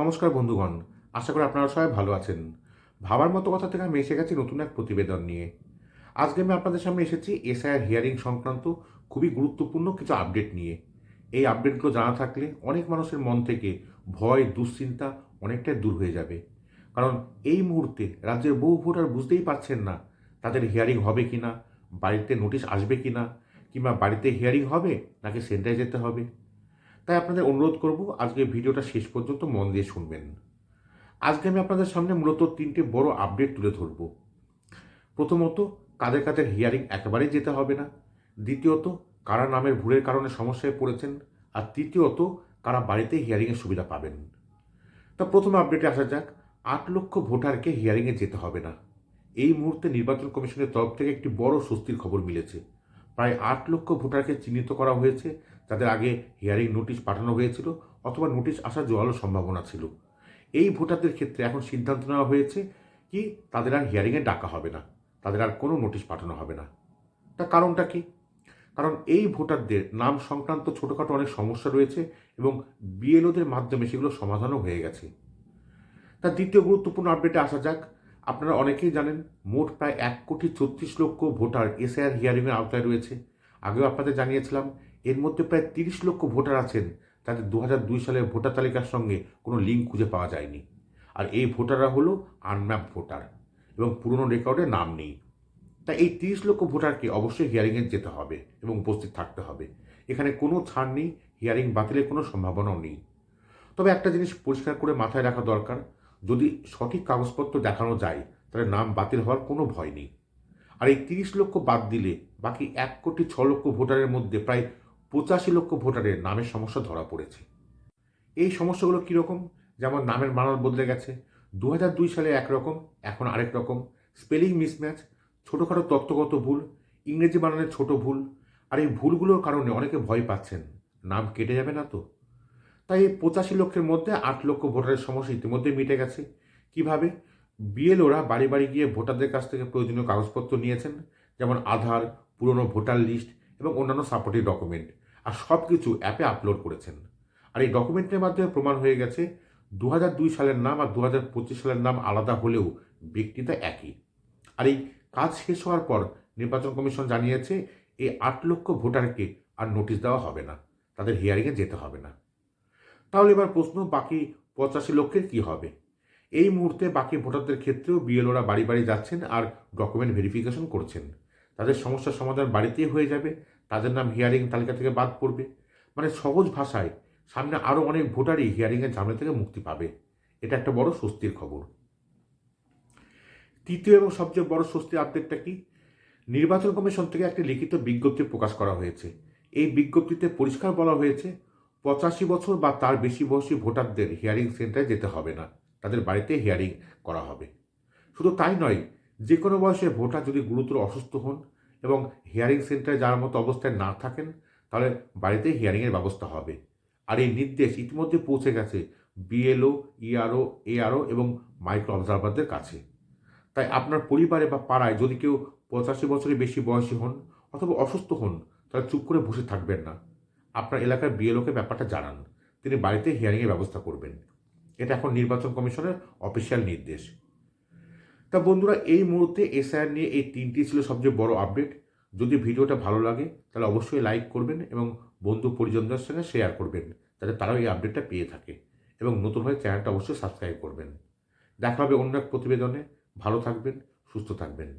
নমস্কার বন্ধুগণ, আশা করি আপনারা সবাই ভালো আছেন। ভাবার মতো কথা থেকে আমি এসে গেছি নতুন এক প্রতিবেদন নিয়ে। আজকে আমি আপনাদের সামনে এসেছি এসআইআর হিয়ারিং সংক্রান্ত খুবই গুরুত্বপূর্ণ কিছু আপডেট নিয়ে। এই আপডেটগুলো জানা থাকলে অনেক মানুষের মন থেকে ভয়, দুশ্চিন্তা অনেকটাই দূর হয়ে যাবে। কারণ এই মুহূর্তে রাজ্যের বহু ভোটার বুঝতেই পারছেন না তাদের হিয়ারিং হবে কি না বাড়িতে নোটিশ আসবে কি না কিংবা বাড়িতে হিয়ারিং হবে নাকি সেন্টারে যেতে হবে। তাই আপনাদের অনুরোধ করব আজকে ভিডিওটা শেষ পর্যন্ত মন দিয়ে শুনবেন। আজকে আমি আপনাদের সামনে মূলত তিনটে বড় আপডেট তুলে ধরব। প্রথমত, কাদের কাদের হিয়ারিং একেবারেই যেতে হবে না। দ্বিতীয়ত, কারা নামের ভুলের কারণে সমস্যায় পড়েছেন। আর তৃতীয়ত, কারা বাড়িতে হিয়ারিংয়ের সুবিধা পাবেন। তা প্রথম আপডেটে আসা যাক, আট লক্ষ ভোটারকে হিয়ারিংয়ে যেতে হবে না। এই মুহূর্তে নির্বাচন কমিশনের তরফ থেকে একটি বড় স্বস্তির খবর মিলেছে। প্রায় আট লক্ষ ভোটারকে চিহ্নিত করা হয়েছে। যাদের আগে হিয়ারিং নোটিশ পাঠানো হয়েছিল অথবা নোটিশ আসার জোরালো সম্ভাবনা ছিল। এই ভোটারদের ক্ষেত্রে এখন সিদ্ধান্ত নেওয়া হয়েছে কি তাদের আর হিয়ারিংয়ে ডাকা হবে না, তাদের আর কোনো নোটিশ পাঠানো হবে না। তা কারণটা কি? কারণ এই ভোটারদের নাম সংক্রান্ত ছোটোখাটো অনেক সমস্যা রয়েছে এবং বিএলওদের মাধ্যমে সেগুলো সমাধানও হয়ে গেছে। তার দ্বিতীয় গুরুত্বপূর্ণ আপডেটে আসা যাক। আপনারা অনেকেই জানেন, মোট প্রায় এক কোটি ছত্রিশ লক্ষ ভোটার এসআইআর হিয়ারিংয়ের আওতায় রয়েছে। আগেও আপনাদের জানিয়েছিলাম এর মধ্যে প্রায় তিরিশ লক্ষ ভোটার আছেন। তাদের দু দুই সালের ভোটার তালিকার সঙ্গে কোনো লিঙ্ক খুঁজে পাওয়া যায়নি। আর এই ভোটাররা হলো আনম্যাপ ভোটার এবং পুরনো রেকর্ডে নাম নেই। তাই এই তিরিশ লক্ষ ভোটারকে অবশ্যই হিয়ারিংয়ে যেতে হবে এবং উপস্থিত থাকতে হবে। এখানে কোনো ছাড় নেই, হিয়ারিং বাতিলের কোনো সম্ভাবনাও নেই। তবে একটা জিনিস পরিষ্কার করে মাথায় রাখা দরকার, যদি সঠিক কাগজপত্র দেখানো যায়, তাহলে নাম বাতিল হওয়ার কোনো ভয় নেই। আর এই তিরিশ লক্ষ বাদ দিলে বাকি এক কোটি ছ লক্ষ ভোটারের মধ্যে প্রায় পঁচাশি লক্ষ ভোটারের নামের সমস্যা ধরা পড়েছে। এই সমস্যাগুলো কীরকম? যেমন নামের মানান বদলে গেছে। দু দুই সালে একরকম, এখন আরেক রকম। স্পেলিং মিসম্যাচ, ছোটোখাটো তত্ত্বগত ভুল, ইংরেজি বানানের ছোট ভুল, আর এই ভুলগুলোর কারণে অনেকে ভয় পাচ্ছেন। নাম কেটে যাবে না তো? তাই এই পঁচাশি লক্ষের মধ্যে আট লক্ষ ভোটারের সমস্যা ইতিমধ্যে মিটে গেছে। কীভাবে? বিএলওরা বাড়ি বাড়ি গিয়ে ভোটারদের কাছ থেকে প্রয়োজনীয় কাগজপত্র নিয়েছেন, যেমন আধার, পুরনো ভোটার লিস্ট এবং অন্যান্য সাপোর্টিভ ডকুমেন্ট। আর সব কিছু অ্যাপে আপলোড করেছেন। আর এই ডকুমেন্টের মাধ্যমে প্রমাণ হয়ে গেছে দু দুই সালের নাম আর দু হাজার পঁচিশ সালের নাম আলাদা হলেও ব্যক্তিটা একই। আর এই কাজ শেষ হওয়ার পর নির্বাচন কমিশন জানিয়েছে, এই আট লক্ষ ভোটারকে আর নোটিশ দেওয়া হবে না, তাদের হিয়ারিংয়ে যেতে হবে না। তাহলে এবার প্রশ্ন, বাকি পঁচাশি লক্ষের কি হবে? এই মুহূর্তে বাকি ভোটারদের ক্ষেত্রেও বিএলওরা বাড়ি বাড়ি যাচ্ছেন আর ডকুমেন্ট ভেরিফিকেশন করছেন। তাদের সমস্যার সমাধান বাড়িতেই হয়ে যাবে তাদের নাম হিয়ারিং তালিকা থেকে বাদ পড়বে। মানে সহজ ভাষায় সামনে আরও অনেক ভোটারই হিয়ারিংয়ের ঝামেলা থেকে মুক্তি পাবে। এটা একটা বড় স্বস্তির খবর। তৃতীয় এবং সবচেয়ে বড় স্বস্তির আপডেটটা কি? নির্বাচন কমিশন থেকে একটি লিখিত বিজ্ঞপ্তি প্রকাশ করা হয়েছে। এই বিজ্ঞপ্তিতে পরিষ্কার বলা হয়েছে, পঁচাশি বছর বা তার বেশি বয়সী ভোটারদের হিয়ারিং সেন্টারে যেতে হবে না। তাদের বাড়িতে হিয়ারিং করা হবে। শুধু তাই নয় যে কোনো বয়সে ভোটার যদি গুরুতর অসুস্থ হন এবং হিয়ারিং সেন্টারে যাওয়ার মতো অবস্থায় না থাকেন, তাহলে বাড়িতে হিয়ারিংয়ের ব্যবস্থা হবে। আর এই নির্দেশ ইতিমধ্যে পৌঁছে গেছে বিএলও ইআরও এআরও এবং মাইক্রো অবজারভারদের কাছে। তাই আপনার পরিবারে বা পাড়ায় যদি কেউ পঁচাশি বছরের বেশি বয়সী হন অথবা অসুস্থ হন, তাহলে চুপ করে বসে থাকবেন না। আপনার এলাকার বিএলওকে ব্যাপারটা জানান। তিনি বাড়িতে হিয়ারিংয়ের ব্যবস্থা করবেন। এটা এখন নির্বাচন কমিশনের অফিসিয়াল নির্দেশ। তা বন্ধুরা, এই মুহূর্তে এসআইআর নিয়ে এই তিনটি ছিল সবচেয়ে বড় আপডেট যদি ভিডিওটা ভালো লাগে, তাহলে অবশ্যই লাইক করবেন এবং বন্ধু পরিজনদের সঙ্গে শেয়ার করবেন, যাতে তারাও এই আপডেটটা পেয়ে থাকে। এবং নতুন হয়ে চ্যানেলটা অবশ্যই সাবস্ক্রাইব করবেন। দেখা হবে অন্য এক প্রতিবেদনে। ভালো থাকবেন, সুস্থ থাকবেন।